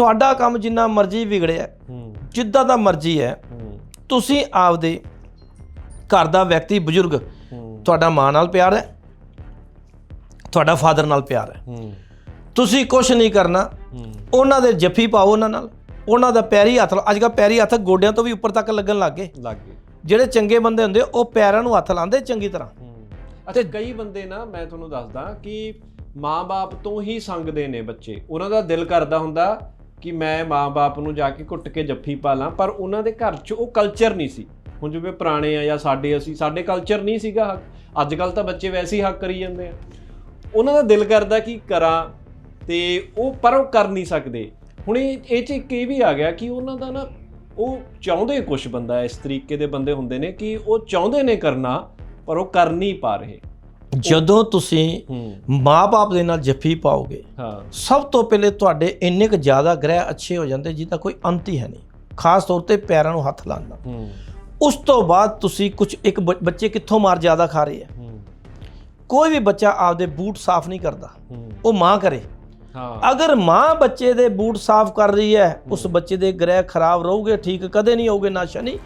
ਤੁਹਾਡਾ ਕੰਮ ਜਿੰਨਾ ਮਰਜ਼ੀ ਵਿਗੜਿਆ ਜਿੱਦਾਂ ਦਾ ਮਰਜ਼ੀ ਹੈ ਤੁਸੀਂ ਆਪਦੇ ਘਰ ਦਾ ਵਿਅਕਤੀ ਬਜ਼ੁਰਗ ਤੁਹਾਡਾ ਮਾਂ ਨਾਲ ਪਿਆਰ ਹੈ ਤੁਹਾਡਾ ਫਾਦਰ ਨਾਲ ਪਿਆਰ ਹੈ। ਤੁਸੀਂ ਕੁਝ ਨਹੀਂ ਕਰਨਾ ਉਹਨਾਂ ਦੇ ਜੱਫੀ ਪਾਓ ਉਹਨਾਂ ਨਾਲ ਉਹਨਾਂ ਦਾ ਪੈਰੀ ਹੱਥ ਅੱਜ ਕੱਲ੍ਹ ਪੈਰੀ ਹੱਥ ਗੋਡਿਆਂ ਤੋਂ ਵੀ ਉੱਪਰ ਤੱਕ ਲੱਗਣ ਲੱਗ ਗਏ। ਲੱਗ ਗਏ। ਜਿਹੜੇ ਚੰਗੇ ਬੰਦੇ ਹੁੰਦੇ ਉਹ ਪੈਰਾਂ ਨੂੰ ਹੱਥ ਲਾਉਂਦੇ ਚੰਗੀ ਤਰ੍ਹਾਂ। ਅੱਛਾ ਕਈ ਬੰਦੇ ਨਾ ਮੈਂ ਤੁਹਾਨੂੰ ਦੱਸਦਾ ਕਿ ਮਾਂ-ਬਾਪ ਤੋਂ ਹੀ ਸੰਗਦੇ ਨੇ ਬੱਚੇ। ਉਹਨਾਂ ਦਾ ਦਿਲ ਕਰਦਾ ਹੁੰਦਾ ਕਿ ਮੈਂ ਮਾਂ-ਬਾਪ ਨੂੰ ਜਾ ਕੇ ਘੁੱਟ ਕੇ ਜੱਫੀ ਪਾ ਲਾਂ, ਪਰ ਉਹਨਾਂ ਦੇ ਘਰ 'ਚ ਉਹ ਕਲਚਰ ਨਹੀਂ ਸੀ। ਹੁਣ ਜਿਵੇਂ ਪੁਰਾਣੇ ਆ ਜਾਂ ਸਾਡੇ ਅਸੀਂ, ਸਾਡੇ ਕਲਚਰ ਨਹੀਂ ਸੀਗਾ ਹੱਕ। ਅੱਜ ਕੱਲ ਤਾਂ ਬੱਚੇ ਵੈਸੇ ਹੀ ਹੱਕ ਕਰੀ ਜਾਂਦੇ ਆ। ਉਹਨਾਂ ਦਾ ਦਿਲ ਕਰਦਾ ਕਿ ਕਰਾਂ ਤੇ ਉਹ, ਪਰ ਉਹ ਕਰ ਨਹੀਂ ਸਕਦੇ। ਹੁਣ ਇਹ ਇਹ 'ਚ ਇੱਕ ਇਹ ਵੀ ਆ ਗਿਆ ਕਿ ਉਹਨਾਂ ਦਾ ਨਾ, ਉਹ ਚਾਹੁੰਦੇ ਕੁਝ ਬੰਦਾ ਇਸ ਤਰੀਕੇ ਦੇ ਬੰਦੇ ਹੁੰਦੇ ਨੇ ਕਿ ਉਹ ਚਾਹੁੰਦੇ ਨੇ ਕਰਨਾ, ਪਰ ਉਹ ਕਰ ਨਹੀਂ ਪਾ ਰਹੇ। ਜਦੋਂ ਤੁਸੀਂ ਹੂੰ। ਮਾਂ-ਬਾਪ ਦੇ ਨਾਲ ਜੱਫੀ ਪਾਓਗੇ ਹਾਂ। ਸਭ ਤੋਂ ਪਹਿਲੇ ਤੁਹਾਡੇ ਇੰਨੇ ਕੁ ਜ਼ਿਆਦਾ ਗ੍ਰਹਿ ਅੱਛੇ ਹੋ ਜਾਂਦੇ ਜਿਹਦਾ ਕੋਈ ਅੰਤ ਹੀ ਹੈ ਨਹੀਂ ਖਾਸ ਤੌਰ ਤੇ ਪੈਰਾਂ ਨੂੰ ਹੱਥ ਲਾਉਣ ਹੂੰ। ਉਸ ਤੋਂ ਬਾਅਦ ਤੁਸੀਂ ਕੁਝ ਇੱਕ ਬੱਚੇ ਕਿੱਥੋਂ ਮਾਰ ਜ਼ਿਆਦਾ ਖਾ ਰਹੇ ਆ? ਹੂੰ। ਕੋਈ ਵੀ ਬੱਚਾ ਆਪਦੇ ਬੂਟ ਸਾਫ਼ ਨਹੀਂ ਕਰਦਾ। ਉਹ ਮਾਂ ਕਰੇ। ਹਾਂ। ਅਗਰ ਮਾਂ ਬੱਚੇ ਦੇ ਬੂਟ ਸਾਫ਼ ਕਰ ਰਹੀ ਹੈ ਉਸ ਬੱਚੇ ਦੇ ਗ੍ਰਹਿ ਖਰਾਬ ਰਹੂਗੇ ਠੀਕ ਕਦੇ ਨਹੀਂ ਹੋਊਗੇ ਨਾ ਸ਼ਨੀ